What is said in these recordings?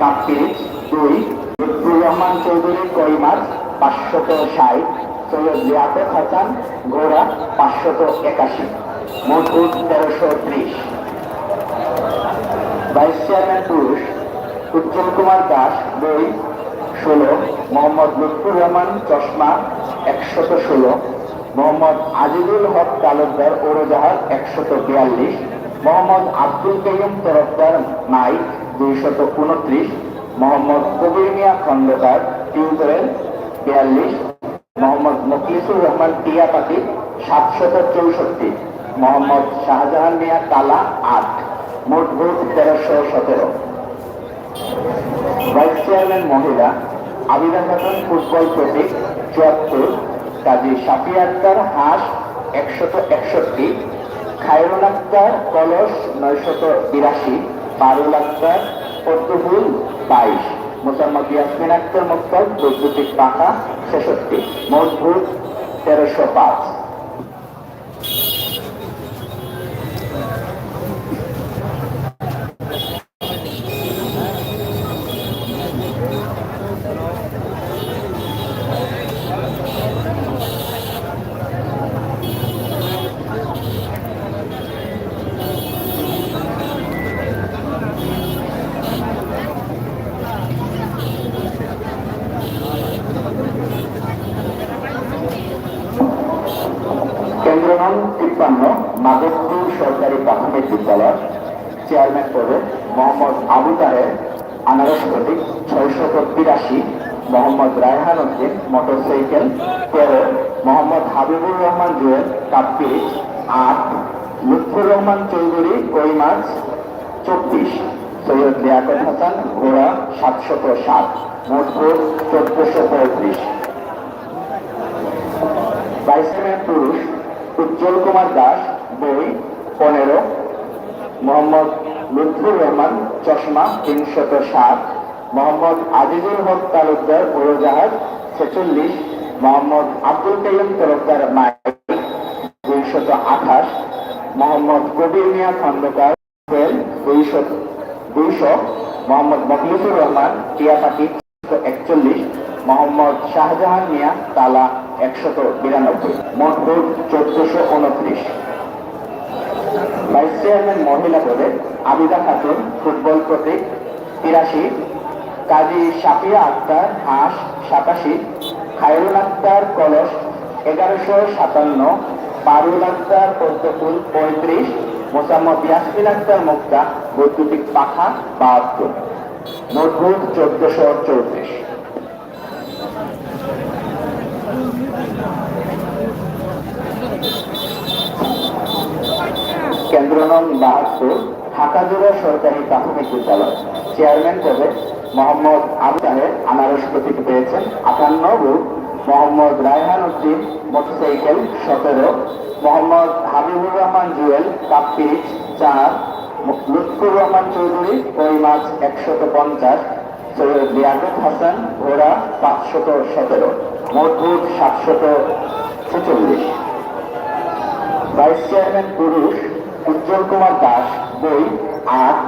কাপ্পিরিচ দুই লুৎফুর রহমান চৌধুরী কই মাছ, পাঁচশত ষাট, সৈয়দ লিয়াকত হাসান, ঘোড়া, পাঁচশত একাশি মোট তেরোশো ত্রিশ। ভাইস চেয়ারম্যান পুরুষ, উজ্জ্বল কুমার দাস বই ষোলো, মোহাম্মদ লুৎফুর রহমান, চশমা, একশত ষোলো, মোহাম্মদ আজিজুল হক তালুকদার উড়োজাহাজ একশত বিয়াল্লিশ, মোহাম্মদ আব্দুল কাইম তরফদার মাইক দুইশত উনত্রিশ, মোহাম্মদ কবির মিয়া খন্দকার টিউটোরেল বিয়াল্লিশ, মোহাম্মদ মুখলিসুর রহমান টিয়া পাতি সাতশত চৌষট্টি, মোহাম্মদ শাহজাহান মিয়া কালা আট, মোট ভোট তেরোশো সতেরো। ভাইস চেয়ারম্যান মহিলা আবিদা খাতুন ফুটবল প্রতীক চুয়াত্তর, কাজী সাফি আক্তার হাঁস একশত একষট্টি, খায়রুল আক্তার কলস নয়শত বিরাশি পারুল আক্তার পদ্মফুল বাইশ। মোসাম্মদ ইয়াসমিন আক্তার মুক্তার বৈদ্যুতিক পাখা ছেষট্টি। মজবুত তেরোশো পাঁচ। তিপ্পান্ন মাধবপুর সরকারি প্রাথমিক বিদ্যালয় চেয়ারম্যান পদে মোহাম্মদ আবু তাহের, আনারস প্রতীক ছয়শত তিরাশি মোহাম্মদ রায়হান উদ্দিন, মোটরসাইকেল, তেরো, মোহাম্মদ হাবিবুর রহমান জুয়েল কাপ্পিরিচ আট, লুৎফুর রহমান চৌধুরী কই মাছ চব্বিশ, সৈয়দ লিয়াকত হাসান, ঘোড়া, সাতশত সাত মোট ভোট চোদ্দশো পঁয়ত্রিশ। চেয়ারম্যান পুরুষ উজ্জ্বল কুমার দাস, বই, পনেরো, মোহাম্মদ লুৎফুর রহমান, চশমা তিনশত সাত, মোহাম্মদ আজিজুল হক তালুকদার, উড়োজাহাজ ছেচল্লিশ, মোহাম্মদ আব্দুল কাইম তরফদার মাইক দুইশত আঠাশ, মোহাম্মদ কবির মিয়া খন্দকার টুয়েলভ দুইশো দুইশো, মোহাম্মদ মখলিসুর রহমান, টিয়াপাটি একচল্লিশ, মোহাম্মদ শাহজাহান মিয়া, তালা একশত বিরানব্বই, মোট ভোট চোদ্দশো উনত্রিশ। ভাইস চেয়ারম্যান মহিলা পদে আবিদা খাতুন, ফুটবল প্রতীক তিরাশি, কাজী সাফিয়া আক্তার হাঁস সাতাশি, খায়রুল আক্তার কলস এগারোশো সাতান্ন, পারুল আক্তার পদ্মফুল পঁয়ত্রিশ, মোসাম্মদ ইয়াসমিন আক্তার মুক্তা, বৈদ্যুতিক পাখা বাহাত্তর। ভোট চোদ্দশো চৌত্রিশ। কেন্দ্র নং বাহাত্তর ঢাকা জেলা সরকারি প্রাথমিক বিদ্যালয়। চেয়ারম্যান পদে মোহাম্মদ আবু তাহের আনারস প্রতীক পেয়েছেন। আটান্ন বুথ মোহাম্মদ রায়হান উদ্দিন মোটরসাইকেল সতেরো। মোহাম্মদ হাবিবুর রহমান জুয়েল কাপ্পিরিচ চার। লুৎফুর রহমান চৌধুরী কই মাছ একশত পঞ্চাশ। সৈয়দ লিয়াকত হাসান ঘোড়া পাঁচশত সতেরো। ভোট সাতশত ছেচল্লিশ। ভাইস চেয়ারম্যান পুরুষ উজ্জ্বল কুমার দাস, বই আট,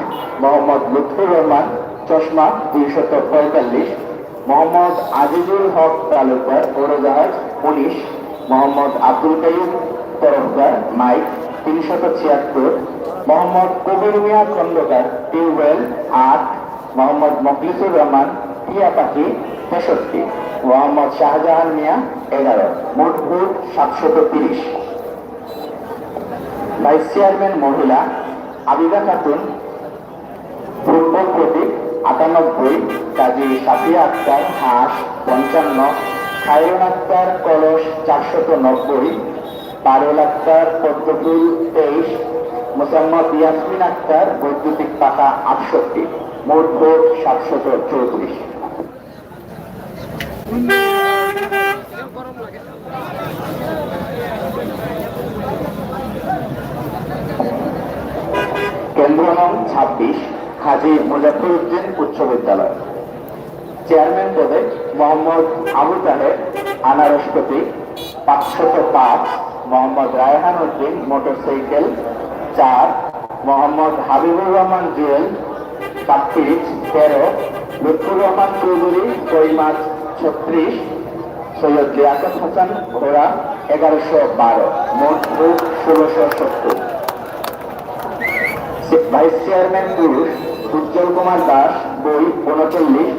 মোহাম্মদ লুৎফুর রহমান, চশমা দুইশত পঁয়তাল্লিশ, মোহাম্মদ আজিজুল হক তালুকদার উড়োজাহাজ উনিশ মোহাম্মদ আব্দুল কাইম তরফদার, মাইক তিনশত ছিয়াত্তর, মোহাম্মদ কবির মিয়া খন্দকার, টিউবওয়েল আট, মোহাম্মদ মখলিসুর রহমান, টিয়া পাখি তেষট্টি, মোহাম্মদ শাহজাহান মিয়া এগারো, মোট ভোট সাতশত তিরিশ। ভাইস চেয়ারম্যান মহিলা আবিদা খাতুন, ফুটবল প্রতীক আটানব্বই, কাজী সাফিয়া আক্তার হাঁস পঞ্চান্ন খায়রুন আক্তার কলস চারশত নব্বই পারুল আক্তার পদ্মফুল তেইশ, মোসাম্মদ ইয়াসমিন আক্তার বৈদ্যুতিক পাতা আটষট্টি, মোট ভোট সাতশত চৌত্রিশ। কেন্দ্র নং ছাব্বিশ, হাজি মুজাফর উদ্দিন উচ্চ বিদ্যালয়। চেয়ারম্যান পদে মোহাম্মদ আবু তাহের, আনারস প্রতীক, পাঁচশত পাঁচ, মোহাম্মদ রায়হান উদ্দিন মোটরসাইকেল, চার, মোহাম্মদ হাবিবুর রহমান জুয়েল কাপ্পিরিচ তেরো, লুৎফুর রহমান চৌধুরী কই মাছ ছত্রিশ, সৈয়দ লিয়াকত হাসান ঘোড়া, এগারোশো বারো, মোট ষোলোশো সত্তর। ভাইস চেয়ারম্যান পুরুষ উজ্জ্বল কুমার দাস, বই উনচল্লিশ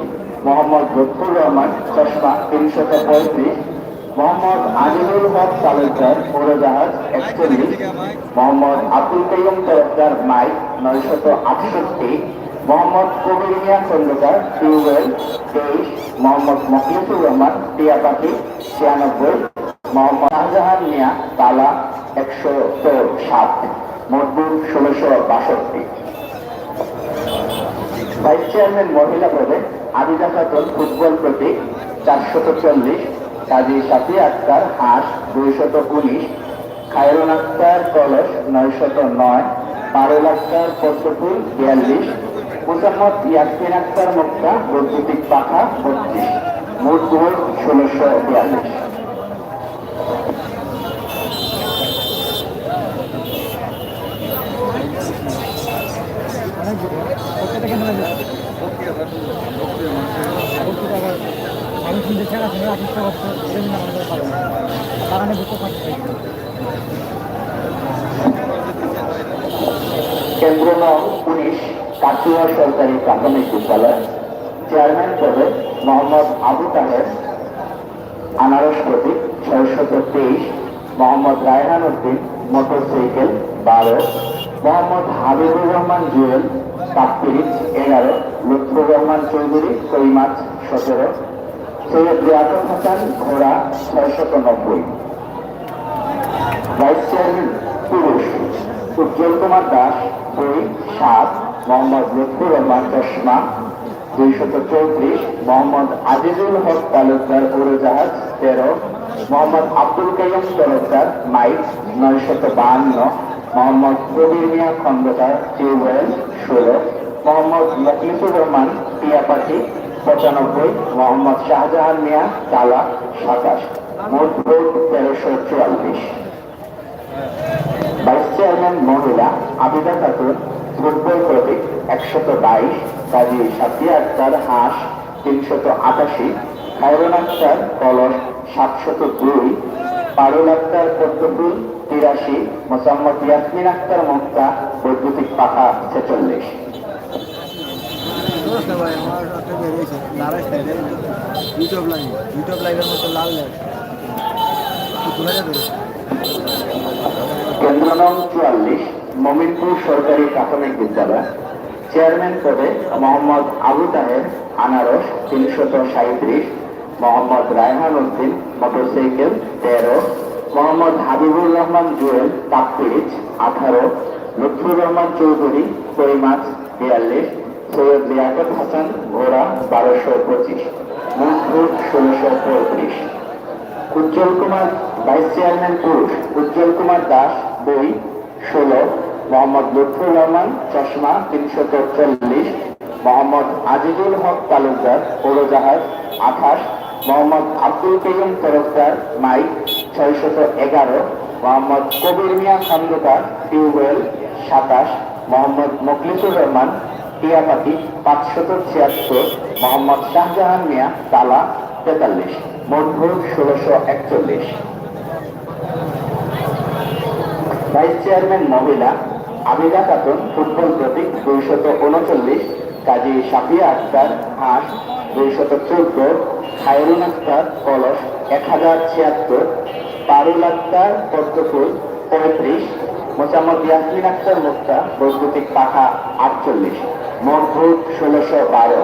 মোহাম্মদ লুৎফুর রহমান, চশমা তিনশত পঁয়ত্রিশ, মোহাম্মদ আজিজুল হক তালুকদার উড়োজাহাজ একচল্লিশ, মোহাম্মদ আব্দুল কাইম তরফদার মাইক নয়শত আটষট্টি, মোহাম্মদ কবির মিয়া খন্দকার, টিউবওয়েল তেইশ, মোহাম্মদ মখলিসুর রহমান টিয়াপাখি ছিয়ানব্বই, মোহাম্মদ শাহজাহান মিয়া তালা একশো সাত। মোটবুট ষোলোশো বাষট্টি। ভাইস চেয়ারম্যান মহিলা পদে আদিদা খাতুন ফুটবল প্রতীক চারশত চল্লিশ, কাজী সাফি আক্তার হাঁস দুইশত উনিশ খায়রুন আক্তার কলস নয়শত নয়, পারুল আক্তার পদ্মফুল বিয়াল্লিশ, মুসাম্মদ ইয়াসমিন আক্তার মুক্তা বৈদ্যুতিক পাখা বত্রিশ, মোট ভোট ষোলোশো বিয়াল্লিশ। কেন্দ্র নং উনিশ কাটুয়া সরকারি প্রাথমিক বিদ্যালয়। চেয়ারম্যান পদে মোহাম্মদ আবু তাহের আনারস প্রতীক ছয়শত তেইশ। মোহাম্মদ রায়হান উদ্দিন, মোটরসাইকেল। বারো মোহাম্মদ হাবিবুর রহমান জুয়েল কাপ্পিরিচ এগারো লুৎফুর রহমান চৌধুরী কইমাছ সতেরো, সৈয়দ লিয়াকত হাসান ঘোড়া ছয়শত নব্বই। ভাইস চেয়ারম্যান পুরুষ, উজ্জ্বল কুমার দাস, দুই, সাত, মোহাম্মদ লুৎফুর রহমান চশমা, দুইশত চৌত্রিশ, মোহাম্মদ আজিজুল হক তালুকদার উড়োজাহাজ, তেরো, মোহাম্মদ আব্দুল কাইম তরফদার মাইক, নয়শত বাহান্ন। মোহাম্মদ কবির মিয়া খন্দকার টিউবওয়েল ষোলো মোহাম্মদ মখলিসুর রহমান টিয়াপাখি পঁচানব্বই, মোহাম্মদ শাহজাহান মিয়া তালা সাতাশ, মোট ভোট তেরোশো চুয়াল্লিশ। ভাইস চেয়ারম্যান মহিলা আবিদা খাতুন ফুটবল প্রতীক একশত বাইশ, কাজী সাফিয়া আক্তার হাঁস তিনশত আটাশি খায়রুন আক্তার কলস সাতশত দুই, পারুল আক্তার পদ্মফুল তিরাশি, মোসাম্মদ ইয়াসমিন আক্তার মুক্তা বৈদ্যুতিক পাখা ছেচল্লিশ। কেন্দ্র নং চুয়াল্লিশ, মমিনপুর সরকারি প্রাথমিক বিদ্যালয়। চেয়ারম্যান পদে মোহাম্মদ আবু তাহের, আনারস তিনশত সাঁত্রিশ মোহাম্মদ রায়হান উদ্দিন, মোটরসাইকেল তেরো মোহাম্মদ হাবিবুর রহমান জুয়েল কাপ্পিরিচ আঠারো। লুৎফুর রহমান চৌধুরী কইমাছ বিয়াল্লিশ। সৈয়দ লিয়াকত হাসান, ঘোড়া, বারোশো পঁচিশ। ভোট ষোলোশো পঁয়ত্রিশ। উজ্জ্বল কুমার, ভাইস চেয়ারম্যান পুরুষ। উজ্জ্বল কুমার দাস বই ষোলো। মোহাম্মদ লুৎফুর রহমান, চশমা, তিনশত চল্লিশ। মোহাম্মদ আজিজুল হক, তালুকদার উড়োজাহাজ আঠাশ। মোহাম্মদ আব্দুল কাইম তরফদার, মাইক। ছয়শত এগারো, মোহাম্মদ কবির মিয়া খন্দকার টিউবওয়েল, সাতাশ, মোহাম্মদ মখলিসুর রহমান টিয়াপাতি পাঁচশত ছিয়াত্তর, মোহাম্মদ শাহজাহান মিয়া, তালা, তেতাল্লিশ, মোট ভোট ষোলোশো একচল্লিশ। ভাইস চেয়ারম্যান মহিলা, আবিদা খাতুন, ফুটবল প্রতীক দুইশত উনচল্লিশ, কাজী সাফিয়া আক্তার হাঁস দুইশত চোদ্দ, খায়রুল আক্তার কলস এক হাজার ছিয়াত্তর, পারুল আক্তার পদ্মফুল পঁয়ত্রিশ, মোসাম্মদ ইয়াসমিন আক্তার মুক্তা, বৈদ্যুতিক পাখা, আটচল্লিশ মোট ষোলোশো বারো।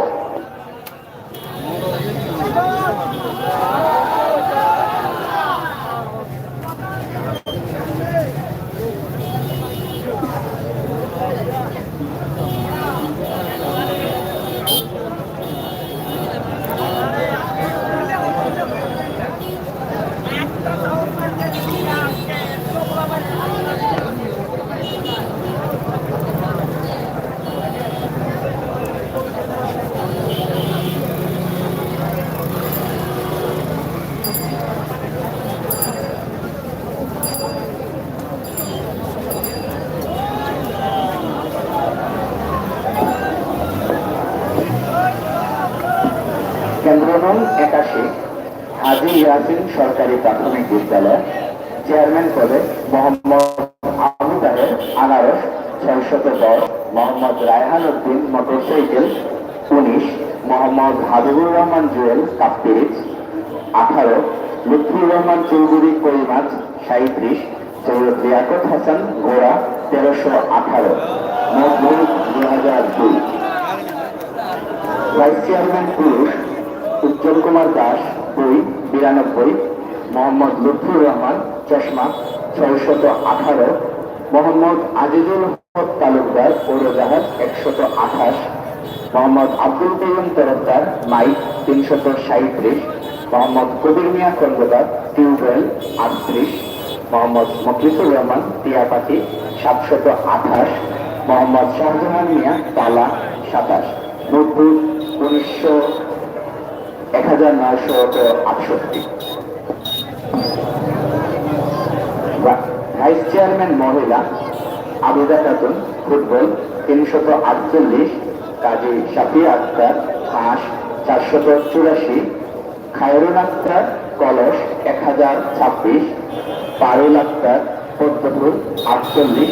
নং একাশি, হাজি ইয়াসিন সরকারি প্রাথমিক বিদ্যালয়, চেয়ারম্যান পদে মোহাম্মদ আবু আনারস, ছয়শত দশ মোহাম্মদ রায়হান উদ্দিন মোটরসাইকেল, উনিশ, মোহাম্মদ হাবিবুর রহমান জুয়েল কাপ্পিরিজ আঠারো, লুৎফুর রহমান চৌধুরী করিমাজ সাঁত্রিশ সৈয়দ লিয়াকত হাসান ঘোড়া তেরোশো আঠারো ভোট দু হাজার দুই। ভাইস চেয়ারম্যান পুরুষ উজ্জ্বল কুমার দাস, দুই, বিরানব্বই, মোহাম্মদ লুৎফুর রহমান, চশমা, ছয়শত আঠারো, মোহাম্মদ আজিজুল হক তালুকদার পৌরজাহাজ একশত আঠাশ, মোহাম্মদ আব্দুল করিম তরফদার, মাইক তিনশত সাঁত্রিশ মোহাম্মদ কবির মিয়া খন্দকার টিউবওয়েল আটত্রিশ, মোহাম্মদ মকলিসুর রহমান টিয়াপাতি সাতশত আঠাশ, মোহাম্মদ শাহজাহান মিয়া তালা সাতাশ। নব্বই, উনিশশো এক হাজার নয়শো আটষট্টি। ভাইস চেয়ারম্যান মহিলা আবিদা খাতুন, ফুটবল, তিনশত আটচল্লিশ, কাজী শাফিয়া আক্তার, হাঁস, চারশত চুরাশি, খায়রুল আক্তার, কলস, এক হাজার ছাব্বিশ, পারুল আক্তার পদ্মপুর আটচল্লিশ,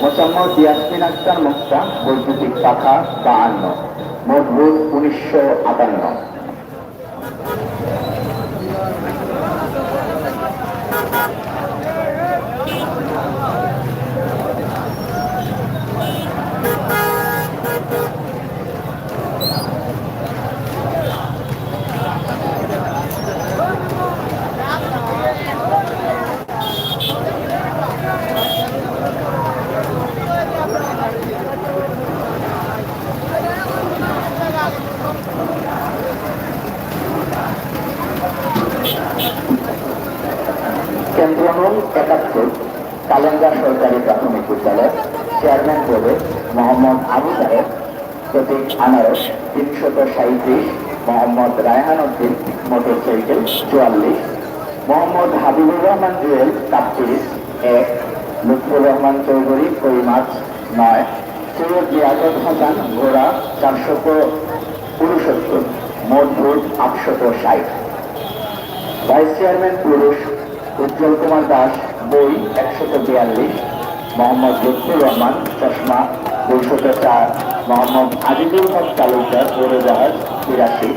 মোসাম্মদ ইয়াসমিন আক্তার মুক্তা, বৈদ্যুতিক শাখা, বাহান্ন ভোট উনিশশো আটান্ন কেন্দ্র নং একাত্তর কালেঙ্গা সরকারি প্রাথমিক বিদ্যালয় চেয়ারম্যান পদে মোহাম্মদ আবু সাহেব প্রতীক আনারস তিনশত সাঁত্রিশ মোহাম্মদ রায়হান উদ্দিন মোটরসাইকেল চুয়াল্লিশ, মোহাম্মদ হাবিবুর রহমান জুয়েল কাপ্তিরিশ এক, লুৎফুর রহমান চৌধুরী করিমাছ নয়, সৈয়দ লিয়াকত হাসান ঘোড়া চারশত উনসত্তর, মোট আটশত ষাট। ভাইস চেয়ারম্যান পুরুষ উজ্জ্বল কুমার দাস, বই একশত বিয়াল্লিশ, মোহাম্মদ লুৎফুর রহমান, চশমা দুইশত চার। মোহাম্মদ আজিজুল হক তালুকদার পৌরজাহাজ তিরাশি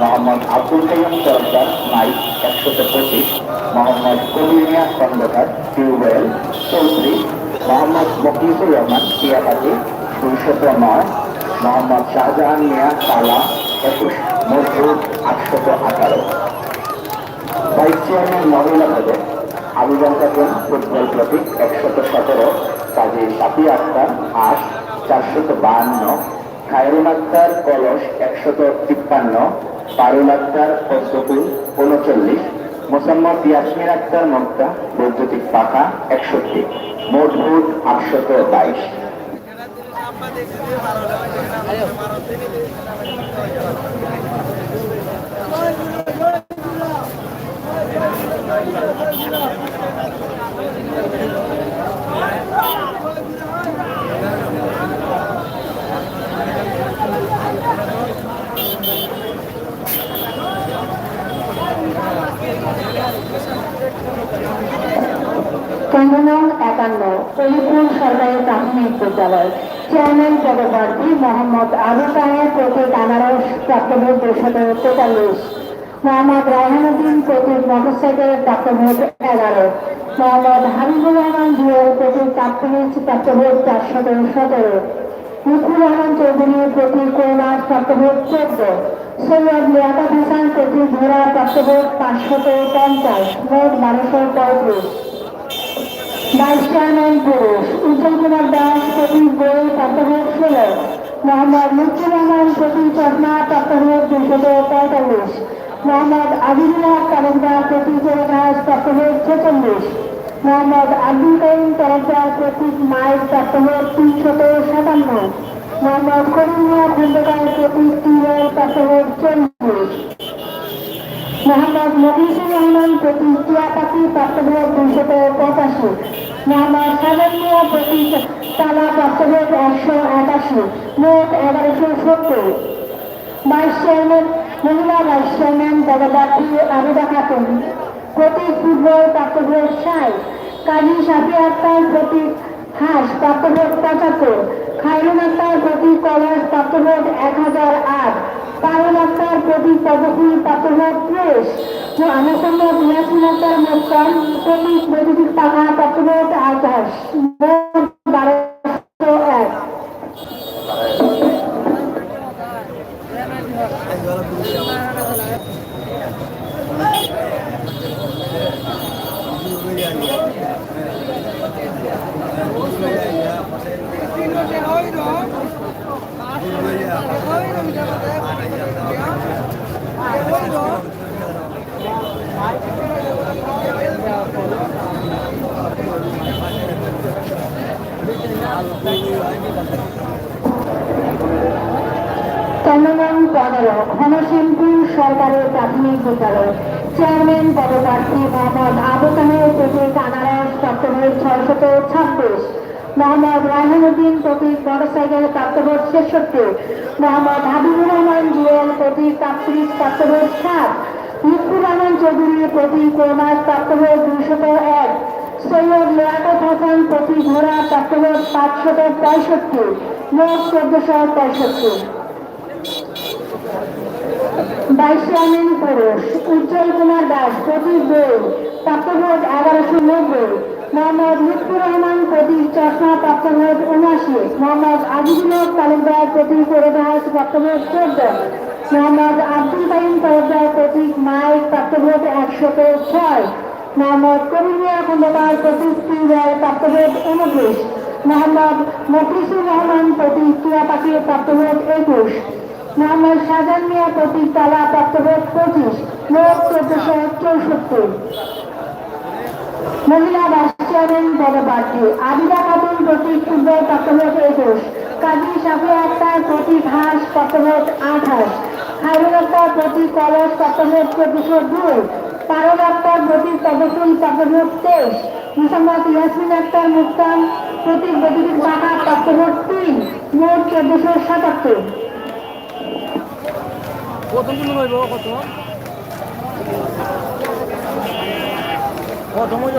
মোহাম্মদ আব্দুল কাইম তরফদার মাইক একশত পঁচিশ। মোহাম্মদ কবির মিয়া খন্দকার, টিউবওয়েল, চৌত্রিশ। মোহাম্মদ মকিসুর রহমান টিয়াপাতি দুইশত নয় মোহাম্মদ শাহজাহান মিয়া তালা একুশ। ভোট আটশত আঠারো। ভাইস চেয়ারম্যান মহিলা পদে আবেদন থাকেন ফুটবল প্রতীক, একশত সতেরো। কাজী সাফি আক্তার আশ চারশত বাহান্ন, খায়রুল আক্তার কলস একশত তিপ্পান্ন, পারুল আক্তার পদ্মপুর উনচল্লিশ, মোসাম্মদ ইয়াসমিন আক্তার মক্তা বৈদ্যুতিক পাখা একষট্টি, মোট ভোট আটশত বাইশ। কেন্দ্র নং একান্ন অলিপুর সরকারি প্রাথমিক বিদ্যালয়। চেয়ারম্যান পদপ্রার্থী মোহাম্মদ আবু সাহেব প্রতীক আনারস প্রাপ্তভোট দুশত তেতাল্লিশ। মোহাম্মদ পঞ্চাশ। মোট বারোশো পঁয়ত্রিশ। ভাইস চেয়ারম্যান পুরুষ উজ্জ্বল কুমার দাস প্রতীক বই প্রাপ্তভোগ ষোলো মোহাম্মদ লুৎফুর রহমান প্রতীক চশমা প্রাপ্তভোগ দুশত পঁয়তাল্লিশ মোহাম্মদ আবিদুল হক তালুকদার প্রতীক জয়ঘাস প্রাপ্তভোগ ছেচল্লিশ মোহাম্মদ আব্দুল করিম তরফদার প্রতীক মাইক প্রাপ্তভোগ তিনশত সাতান্ন মোহাম্মদ করিম মিয়া খন্দকার প্রতীক টিউবওয়েল প্রাপ্তভোগ চল্লিশ মোহাম্মদ মফিজুর রহমান প্রতীক টিয়াপাতি প্রাপ্তভোগ দুইশত পঁচাশি মোহাম্মদ সাবেক মিয়া প্রতীক তালা প্রাপ্তভোগ একশো একাশি মোট এগারোশো সত্তর। ভাইস চেয়ারম্যান, মহিলা ভাইস চেয়ারম্যান পদপ্রার্থী আবিদা খাতুন। প্রতীক ফুটবল প্রাপ্তভোগ ষাট কাজী সাফি আক্তার প্রতীক হাঁস প্রাপ্তভোগ পঁচাত্তর। খাইরুন আক্তার প্রতীক কলার প্রাপ্তভোগ এক হাজার আট। আক্তার প্রতীক পদফুল প্রাপ্তভোগ ত্রিশ মোহাম্মদ ইয়াসিন আক্তার মোস্তান প্রতীক বৈদ্যুতিক টাকা প্রাপ্তভোগ আঠাশ মোট বারোশো এক। চন্দ্রগণ পনেরো, ঘনশ্যামপুর সরকারি প্রাথমিক বিদ্যালয়। চেয়ারম্যান পদপ্রার্থী মোহাম্মদ আবু তাহের প্রতীক আনারস ছয়শত ছাব্বিশ। মোহাম্মদ রায়হানুদ্দিন প্রতীক মোটরসাইকেল প্রাপ্তভোগ ছেষট্টি। মোহাম্মদ হাবিবুর রহমান জুয়েল প্রতীক কাপ্তিরিশ প্রাপ্তভোগ সাত। লুৎফুর রহমান চৌধুরী প্রতীক কোরমাস প্রাপ্তভোগ দুইশত এক। সৈয়দ লিয়াকত হাসান প্রতীক ঘোড়া প্রাপ্তভোগ পাঁচশত পঁয়ষট্টি, মোট চোদ্দশো পঁয়ষট্টি। বাইশ রানের পুরুষ, উজ্জ্বল কুমার দাস প্রতীক বই প্রাপ্তভোট এগারোশো নব্বই। মোহাম্মদ লুৎফুর রহমান প্রতীক চশমা প্রাপ্তভোগ উনআশি। মোহাম্মদ আজিজুল তালুকদার প্রতীক করদাস প্রাপ্তভোগ চোদ্দ। মোহাম্মদ আব্দুল কাইম তালুকদার প্রতীক মাইক প্রাপ্তভোট একশত ছয়। মোহাম্মদ কবিরিয়া খন্দকার প্রতীক টিউবওয়েল প্রাপ্তভোগ উনত্রিশ মোহাম্মদ মফিসুর রহমান প্রতীক টিয়া পাখি প্রাপ্তভোগ একুশ। মোহাম্মদ শাহজাহান মিয়া প্রতীক তালা প্রাপ্তভোগ পঁচিশ। মোট চোদ্দশো চৌষট্টি। মহিলা ভাইস চেয়ারম্যান পদপ্রার্থী আবিদা খাতুন প্রতীক ফুটবল প্রাপ্তভোগ একুশ। কাজী সাফি আক্তার প্রতীক হাঁস প্রাপ্তভোগ আঠাশ। খাইরুল আক্তার প্রতীক কলস প্রাপ্তভোগ চোদ্দশো দুই। পারদ আক্তার প্রতীক প্রাপ্তভোগ তেইশ মুসাম্মদ ইয়াসমিন আক্তার মুক্তান প্রতীক বৈদ্যুতিক প্রাপ্তভোগ তিন মোট চোদ্দশো সাতাত্তর। কত? মূল্য রইব কত কত মূল্য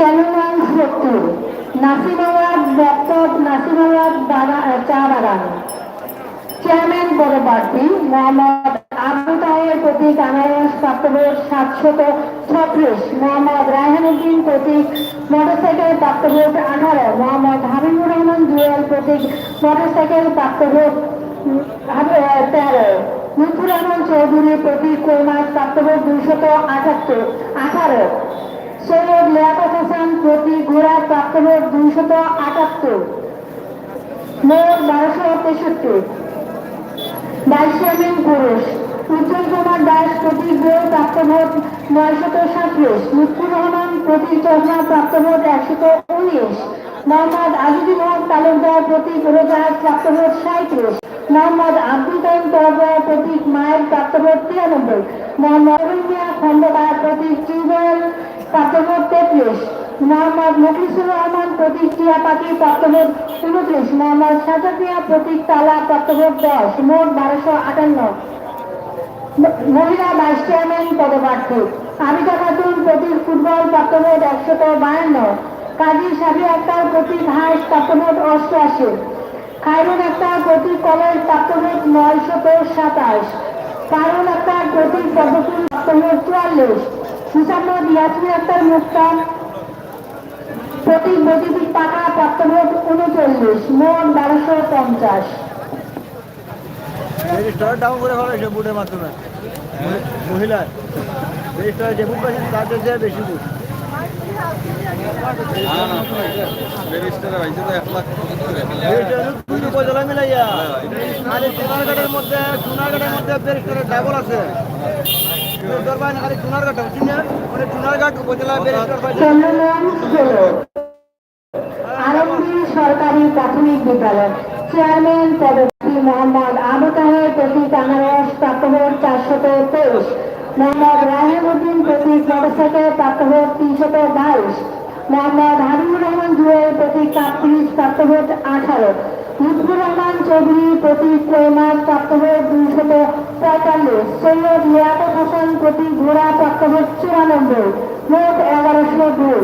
আছে বস্তা নিউ তো ক্যালোমান সত্তর নাসিমাবাদ দপ্তর নাসিমাবাদ চা বাগান। চেয়ারম্যান পদপ্রার্থী মোহাম্মদ আবু তাহের প্রতীক আনারস প্রাপ্তভোগ সাতশত ছত্রিশ। মোহাম্মদ রায়হানুদ্দিন প্রতীক মোটরসাইকেল প্রাপ্তভোগ আঠারো। মোহাম্মদ হাবিবুর রহমান জুয়েল প্রতীক মোটরসাইকেল প্রাপ্তভোগ উম, তেরো। লুৎফুর রহমান চৌধুরী প্রতীক কোরমাস প্রাপ্তভোগ দুইশত আঠাত্তর আঠারো। সৈয়দ লিয়াকত হাসান প্রতীক ঘোড়া প্রাপ্তভোগ দুইশত আটাত্তর। মোট বারোশো তেষট্টি। বাইশ রানের পুরুষ উজ্জ্বল কুমার দাস প্রতি প্রতীক বই প্রাপ্তভোগ নয়শত সাতত্রিশ লুৎফুর রহমান প্রতীক চশমা প্রাপ্তভোগ একশত উনিশ। মোহাম্মদ আজিজুল হক তালুকদার প্রতি প্রতীক রোজাহার প্রাপ্তভোগ সাঁত্রিশ। মোহাম্মদ আব্দুল কাইম তরফদার প্রতীক মায়ের প্রাপ্তভোগ তিরানব্বই। মোহাম্মদ মিয়া খন্দকার প্রতীক টিউবওয়েল প্রাপ্তভোগ তেত্রিশ মোহাম্মদ মুখলিসুর রহমান প্রতীক টিয়া পাখি প্রাপ্তভোগ উনত্রিশ, মোহাম্মদ সাজাদ প্রতীক তালা প্রাপ্তভোগ দশ মোট বারোশো আটান্ন মহিলা ভাইস চেয়ারম্যান পদপ্রার্থী। আমিতা খাতুন প্রতীক ফুটবল প্রাপ্তভোগ একশত বায়ান্ন। কাজী সাবি আক্তার প্রতীক হাঁস প্রাপ্তভোগ অষ্টআশি। খায়রুল আক্তার প্রতীক কলেজ প্রাপ্তভোগ নয়শত সাতাশ। পারুল আক্তার প্রতীক পদ্মফুল প্রাপ্তভোগ চুয়াল্লিশ। মুসাম্মদ ইয়াসমিন মুক্তান প্রতীক বৈদ্যুতিক পাকা প্রাপ্তভোগ উনচল্লিশ, মোট বারোশো পঞ্চাশ। ডাউন করে ফেলাইছে বুটের মাধ্যমে। মহিলার রেজিস্টার যে বুট পাইছেন তার চেয়ে বেশি মধ্যে, সোনারঘাটের মধ্যে ব্যারিস্টারের ডাবল আছে। আলমগীর সরকারি প্রাথমিক বিদ্যালয়। চেয়ারম্যান পদপ্রার্থী মোহাম্মদ আবু তাহের প্রতীক আনারস প্রাপ্তভোগ চারশত তেইশ মোহাম্মদ রাহেম উদ্দিন প্রতীক মোটরসাইকেল প্রাপ্তভোট তিনশত বাইশ। মোহাম্মদ হাবিবুর রহমান জুয়েল প্রতীক প্রাপ্তভোট আঠারো। লুৎফুর রহমান চৌধুরী প্রতীক কৈমাস প্রাপ্তভোট দুইশত পঁয়তাল্লিশ। সৈয়দ লিয়াকত হোসেন প্রতীক ঘোড়া চুরানব্বই। মোট এগারোশো দুই।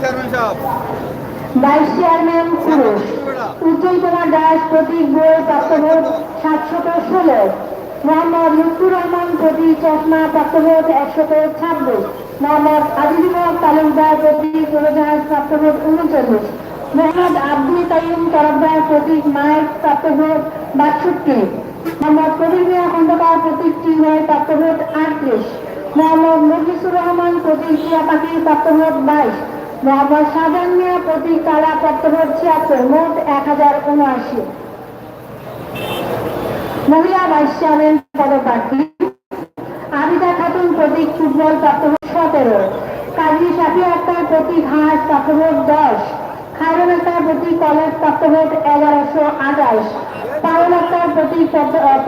চেয়ারম্যান সাহেব। ভাইস চেয়ারম্যান পুরুষ। উজ্জ্বল কুমার দাস প্রতীক বই প্রাপ্তভোট সাতশত ষোলো। মোহাম্মদ লুৎফুর রহমান প্রতীক চশমা প্রাপ্তভোট একশত ছাব্বিশ। মোহাম্মদ আজিজুল তালুকদার প্রতীক উড়োজাহাজ প্রাপ্তভোট উনচল্লিশ মোহাম্মদ আব্দুল কাইম তরফদার প্রতীক মাইক প্রাপ্তভোট বাষট্টি। মোহাম্মদ কবির মিয়া খন্দকার প্রতীক টিউবওয়েল প্রাপ্তভোট আটত্রিশ। মোহাম্মদ মুজিসুর রহমান প্রতীক টিয়া পাখি প্রাপ্তভোট বাইশ। মোহাম্মদ সাজান মিয়া প্রতীক কালা প্রাপ্তভোট ছিয়াত্তর, মোট এক হাজার উনআশি। মহিলা ভাইস চেয়ারম্যান পদপ্রার্থী। আবিদা খাতুন প্রতীক ফুটবল প্রাপ্তভোট সতেরো। কাজী শাফি আক্তার প্রতি হাঁস প্রাপ্তভোট দশ। খায়রুল আক্তার প্রতি কলেজ প্রাপ্তভোট এগারোশো আঠাশ। পারুল আক্তার প্রতীক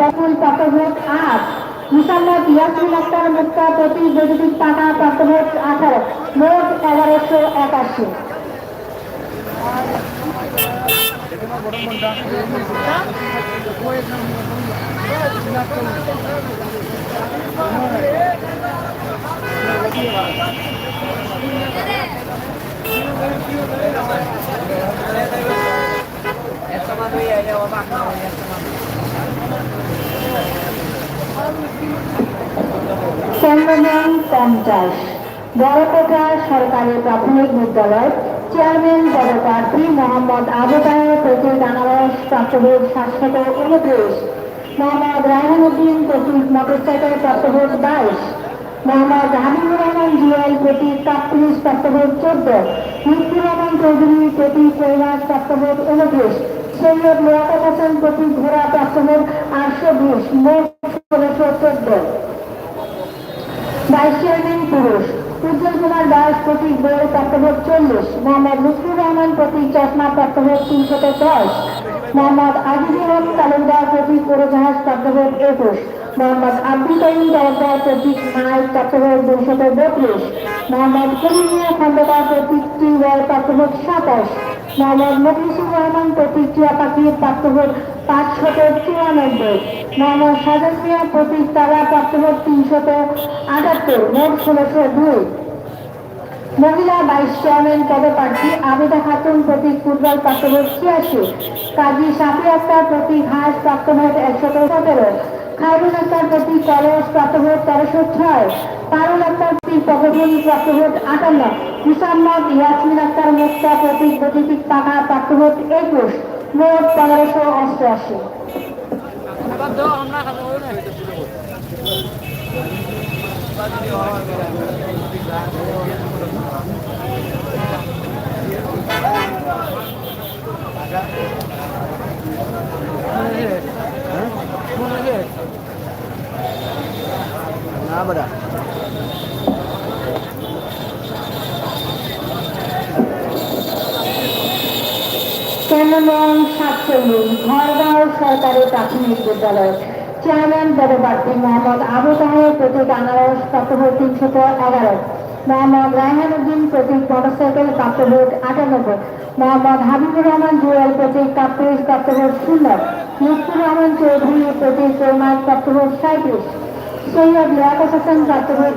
পপুল প্রাপ্তভোট আট। মুসাম্মদ ইয়াসমিন আক্তার মুক্তা প্রতি বৈদ্যুতিক টাকা প্রাপ্তভোট আঠারো। মোট এগারোশো একাশি। কেন্দ্রমান পঞ্চাশ। বড়কোটা সরকারি প্রাথমিক বিদ্যালয় চেয়ারম্যান পদপ্রার্থী মোহাম্মদ আবু তাহের প্রতীক আনারস প্রাপ্তভোট সাতশত উনত্রিশ। মোহাম্মদ রায়হান উদ্দিন প্রতীক মোটরসাইকেল প্রাপ্তভোট বাইশ। মোহাম্মদ হাবিবুর রহমান জিয়াল প্রতীক কাপ্তিরিশ প্রাপ্তভোট চোদ্দ লুৎফুর রহমান চৌধুরী প্রতীক কৈলাস প্রাপ্তভোট উনত্রিশ, সৈয়দ লিয়াকত হোসেন প্রতীক ঘোড়া প্রাপ্তভোট আটশো বিশ, মোট চোদ্দ। ভাইস চেয়ারম্যান পুরুষ, উজ্জ্বল কুমার দাস বইয়ের চল্লিশ, মোহাম্মদ রহমান চশমা তিনশত দশ, মোহাম্মদ আজিজুল হক তালুকদার প্রতীক উড়োজাহাজ প্রাপ্তভোট একুশ। মোহাম্মদ আব্দুল তরফদার প্রতীক মাইক প্রাপ্তভোট দুইশত বত্রিশ, মোহাম্মদ করিম মিয়া খন্দকার প্রতীক টিউবওয়েল প্রাপ্তভোট সাতাশ, মোহাম্মদ মফিসুর রহমান প্রতীক টিয়া পাখির প্রাপ্তভোট পাঁচশত চুরানব্বই, মোহাম্মদ সাজাদ মিয়া প্রতীক তারা প্রাপ্তভোট তিনশত আটাত্তর, মোট ষোলোশো দুই। মহিলা ভাইস চেয়ারম্যান পদপ্রার্থী আবেদা খাতুন প্রতীক ফুটবল প্রাপ্তভোট ছিয়াশি, কাজী শাফি আক্তার প্রতীক হাঁস প্রাপ্তভোট একশত সতেরো খায়রুল আক্তার প্রতীক কলস প্রাপ্তভোট তেরোশো ছয় পারুল আক্তার প্রতীক পকটুল প্রাপ্তভোট আটান্ন, মুসাম্মদ ইয়াসমিন আক্তার মুক্তা প্রতীক বৈদ্যুতিক পাকা প্রাপ্তভোট একুশ, মোট পনেরোশো অষ্টআশি। না বেটা কেন্দ্রনং সাতচল্লিশ ঘরগাঁও সরকারি প্রাথমিক বিদ্যালয় চেয়ারম্যান পদপ্রার্থী মোহাম্মদ আবু তাহের প্রতীক আনারস প্রাপ্তভোট তিনশত এগারো মোহাম্মদ রায়হান উদ্দিন প্রতীক মোটরসাইকেল প্রাপ্তভোট আটানব্বই মোহাম্মদ হাবিবুর রহমান জুয়েল প্রতীক কাপ্তিরিশ প্রাপ্তভোট শূন্য লুৎফুর রহমান চৌধুরী প্রতীক চৌমাস প্রাপ্তভোট সাঁত্রিশ সৈয়দ লিয়াকত হোসেন প্রাপ্তভোট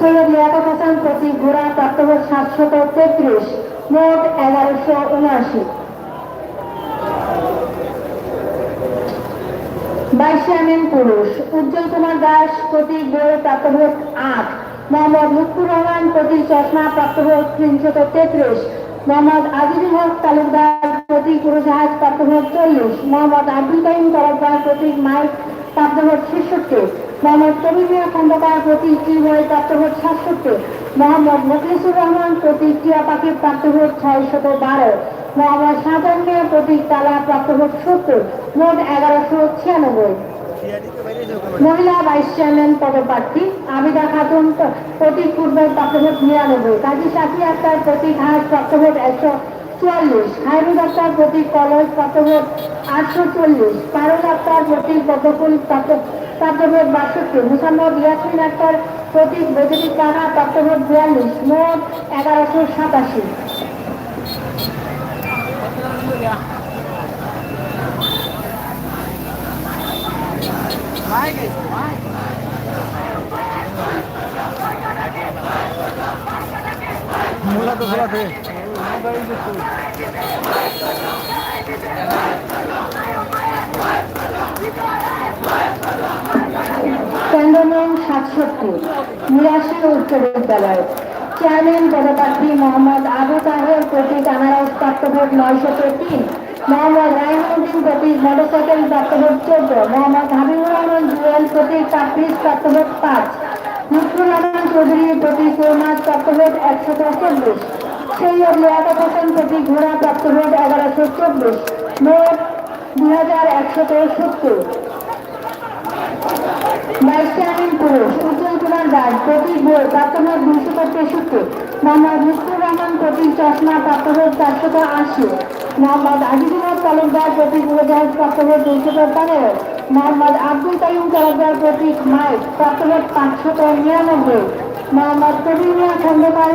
সৈয়দ লিয়াকত হোসেন প্রতীক ঘোড়া প্রাপ্তভোট সাতশত তেত্রিশ, মোট এগারোশো উনআশি। ভাইস চেয়ারম্যান পুরুষ, উজ্জ্বল কুমার দাস প্রতীক বই প্রাপ্তভোট আট, মোহাম্মদ লুৎফুর রহমান প্রতীক চশমা প্রাপ্তভোট তিনশত তেত্রিশ, মোহাম্মদ আজিজুল হক তালুকদার প্রতীক উড়োজাহাজ প্রাপ্তভোট চল্লিশ, মোহাম্মদ আব্দুল কাইম তরফদার প্রতীক মাইক প্রাপ্তভোট ছেষট্টি মহিলা ভাইস চেয়ারম্যান পদপ্রার্থী আবিদা খাতুন প্রতীক ফুটবল প্রাপ্তভোট নিরানব্বই, কাজী সাফি আক্তার প্রতীক হাঁস প্রাপ্তভোট একশো চুয়াল্লিশ হাইরুল আক্তার প্রতীক কলস প্রাপ্তভোট আটশো চল্লিশ, পারুল আক্তার প্রতীক পদ্মফুল প্রাপ্তভোট বাষট্টি। মুসাম্মদ ইয়াসমিন আক্তার প্রতীক বৈদ্যুতিক কানা প্রাপ্তভোট বিয়াল্লিশ, মোট এগারোশো সাতাশি। মোলা তো ক্যান্টনমেন্ট সাতষট্টি, নিরাশি উচ্চ বিদ্যালয় চেয়ারম্যান পদপ্রার্থী মোহাম্মদ আবু তাহের প্রতীক আনারস প্রাপ্তভোট নয়শত তিন মোহাম্মদ রায়নুদ্দিন প্রতীক মোটরসাইকেল প্রাপ্তভোট চোদ্দ, মোহাম্মদ হাবিবুর রহমান জুয়েল প্রতীক কাপ্রিস প্রাপ্তভোট পাঁচ লুৎফুর রহমান চৌধুরী প্রতীক রোমাজ প্রাপ্তভোট একশত চল্লিশ, সৈয়দ লিয়াকত হোসেন প্রতীক ঘোড়া প্রাপ্তভোট এগারোশো চব্বিশ মোট দুই হাজার একশত সত্তর ভাইস চেয়ারম্যান পুরুষ উজ্জ্বল কুমার দাস, প্রতীক বই প্রাপ্তভোট দুইশত তেষট্টি। মোহাম্মদ মুস্তুর রহমান, প্রতীক চশমা প্রাপ্তভোট চারশত আশি। মোহাম্মদ আজিজুল তালুকদার, প্রতীক উড়োজাহাজ প্রাপ্তভোট দুইশত পনেরো। মোহাম্মদ আব্দুল কাইম তালুকদার, প্রতীক মাইক প্রাপ্তভোট পাঁচশত নিরানব্বই। মোহাম্মদ কবির খন্দকার